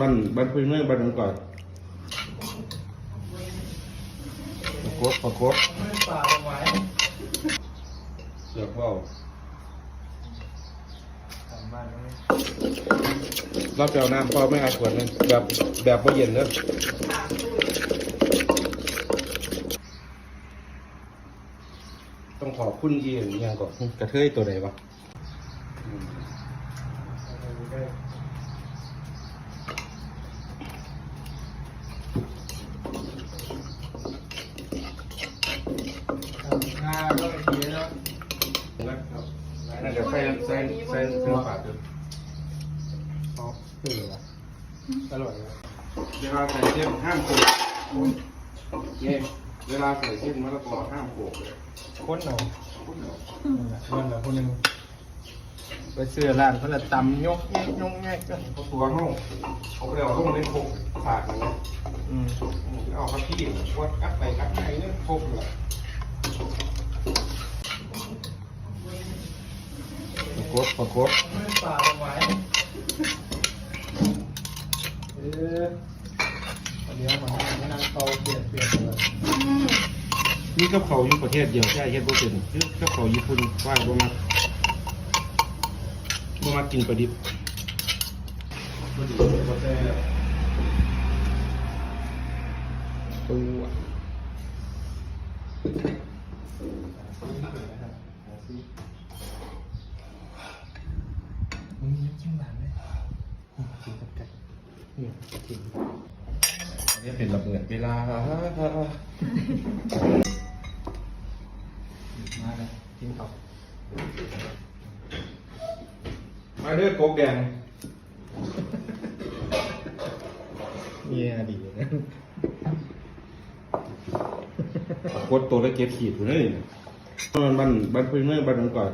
บ้านบ้านพื้นเมืองบ้านหนองก่อนปรากฏปรากฏป่าไว้เสือกเว่าทำบ้านไว้รับเจ้าน้ำพอไม่อาขวดหนึงแบบแบบไม่เย็นเนอะต้องขอบคุณอีอย่างอย่างก่อนกระเทยตัวไหนวะ อืมงาก็ไปทีแล้วนะครับน่าจะใส่ใส่ใส่เครื่องปาดด้วยอ๋อตื่นละอร่อยลยเวลาใส่เส้นห้ามโขกเนี่เวลาใส่เส้นมะละกอห้ามโขกเลยค้นหนอคุณเนาะนั่นแหละคนหนึ่งไปซื้อร้านเขาละตำยกแยกยกแยกกันเอาตัวห้องเอาไปเอาห้องเล่นโขกขาดนะอืมเอาครับพี่วัดกัดไปกัดไปเนี่ยโขกเลยประ กบประกบไม่ป่าไว้เออเดี๋ยวมันไม่นั่งเตาเปลี่ยนเปลี่ยนเลยนี่กับเขาอยู่ประเทศเดียวใช่เฮ็ดบ่เป็นคือกับเขาญี่ปุ่นว่าบ่มาบ่มากินปลาดิบบ่ดีบ่แต่ตัว มึงยักจิ้มหลานไหมกินกับไก่เนี่ยกินอันนี้เป็นระเบิดเวลามาเลยกินข้าวมาเด้อกกแดงเยี่ยดีนะกดตัวละเจ็ดขีดอยู่เลยมันบ้านบ้านพื้นเมืองบ้านหนองก่อน